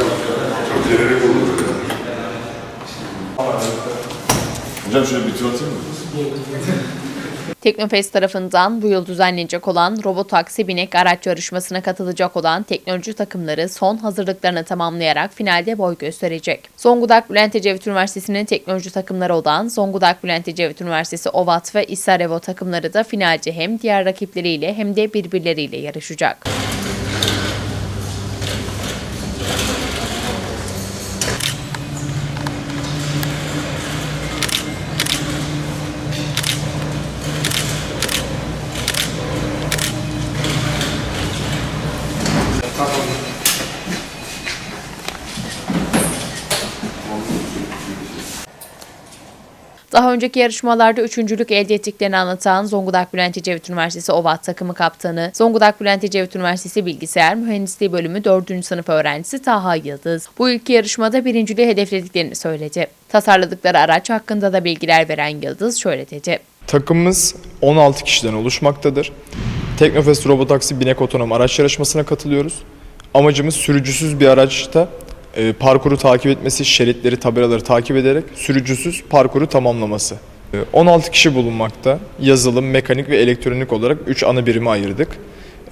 Çok jenerik oldu. Hocam şöyle bir tur? Teknofest tarafından bu yıl düzenlenecek olan robot taksi binek araç yarışmasına katılacak olan teknoloji takımları son hazırlıklarını tamamlayarak finalde boy gösterecek. Zonguldak Bülent Ecevit Üniversitesi'nin teknoloji takımları olan Zonguldak Bülent Ecevit Üniversitesi OVAT ve İSAREVO takımları da finalde hem diğer rakipleriyle hem de birbirleriyle yarışacak. Daha önceki yarışmalarda üçüncülük elde ettiklerini anlatan Zonguldak Bülent Ecevit Üniversitesi OVAT takımı kaptanı, Zonguldak Bülent Ecevit Üniversitesi Bilgisayar Mühendisliği Bölümü 4. sınıf öğrencisi Taha Yıldız, bu ilk yarışmada birinciliği hedeflediklerini söyledi. Tasarladıkları araç hakkında da bilgiler veren Yıldız şöyle dedi. Takımımız 16 kişiden oluşmaktadır. Teknofest Robotaksi Binek Otonom araç yarışmasına katılıyoruz. Amacımız sürücüsüz bir araçta e, parkuru takip etmesi, şeritleri, tabelaları takip ederek sürücüsüz parkuru tamamlaması. E, 16 kişi bulunmakta. Yazılım, mekanik ve elektronik olarak 3 ana birimi ayırdık.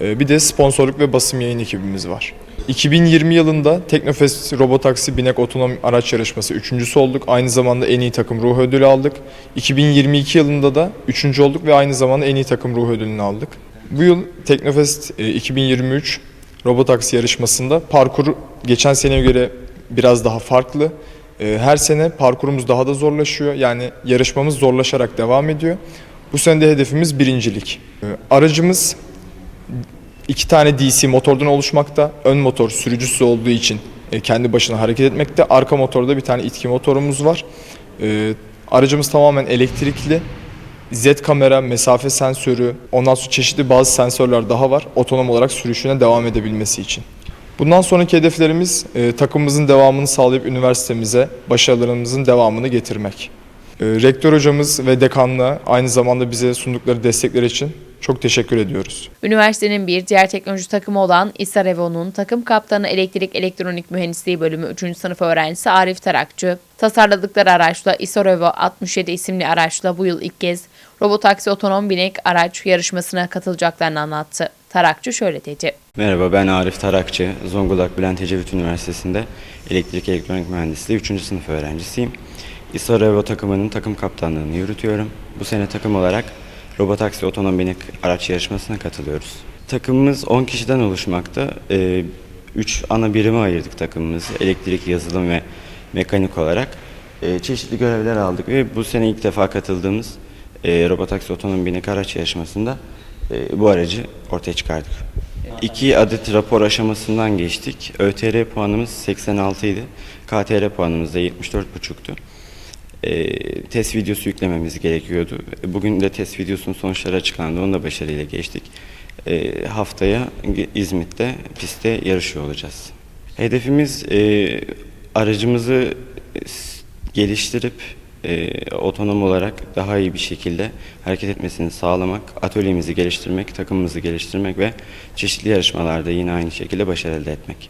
E, bir de sponsorluk ve basım yayın ekibimiz var. 2020 yılında Teknofest Robotaksi Binek Otonom Araç Yarışması üçüncüsü olduk. Aynı zamanda en iyi takım ruh ödülü aldık. 2022 yılında da üçüncü olduk ve aynı zamanda en iyi takım ruh ödülünü aldık. Bu yıl Teknofest e, 2023 Robotaksi yarışmasında parkur geçen seneye göre biraz daha farklı. E, Her sene parkurumuz daha da zorlaşıyor. Yani yarışmamız zorlaşarak devam ediyor. Bu sene de hedefimiz birincilik. E, Aracımız İki tane DC motordan oluşmakta. Ön motor sürücüsü olduğu için e, kendi başına hareket etmekte. Arka motorda bir tane itki motorumuz var. E, Aracımız tamamen elektrikli. Z kamera, mesafe sensörü, ondan sonra çeşitli bazı sensörler daha var. Otonom olarak sürüşüne devam edebilmesi için. Bundan sonraki hedeflerimiz e, takımımızın devamını sağlayıp üniversitemize başarılarımızın devamını getirmek. E, rektör hocamız ve dekanlığa aynı zamanda bize sundukları destekler için çok teşekkür ediyoruz. Üniversitenin bir diğer teknoloji takımı olan İSAREVO'nun takım kaptanı Elektrik Elektronik Mühendisliği Bölümü 3. sınıf öğrencisi Arif Tarakçı, tasarladıkları araçla İSAREVO 67 isimli araçla bu yıl ilk kez robotaksi otonom binek araç yarışmasına katılacaklarını anlattı. Tarakçı şöyle dedi. Merhaba ben Arif Tarakçı. Zonguldak Bülent Ecevit Üniversitesi'nde Elektrik Elektronik Mühendisliği 3. sınıf öğrencisiyim. İSO Revo takımının takım kaptanlığını yürütüyorum. Bu sene takım olarak Robotaksi Otonom Binek Araç Yarışması'na katılıyoruz. Takımımız 10 kişiden oluşmakta. 3 ana birime ayırdık takımımızı. Elektrik, yazılım ve mekanik olarak. Ee, çeşitli görevler aldık ve bu sene ilk defa katıldığımız e, Robotaksi Otonom Binek Araç Yarışması'nda e, bu aracı ortaya çıkardık. İki adet rapor aşamasından geçtik. ÖTR puanımız 86 idi. KTR puanımız da 74,5'tu. E, test videosu yüklememiz gerekiyordu. Bugün de test videosunun sonuçları açıklandı. Onu da başarıyla geçtik. E, haftaya İzmit'te pistte yarışıyor olacağız. Hedefimiz e, aracımızı geliştirip e, otonom olarak daha iyi bir şekilde hareket etmesini sağlamak, atölyemizi geliştirmek, takımımızı geliştirmek ve çeşitli yarışmalarda yine aynı şekilde başarı elde etmek.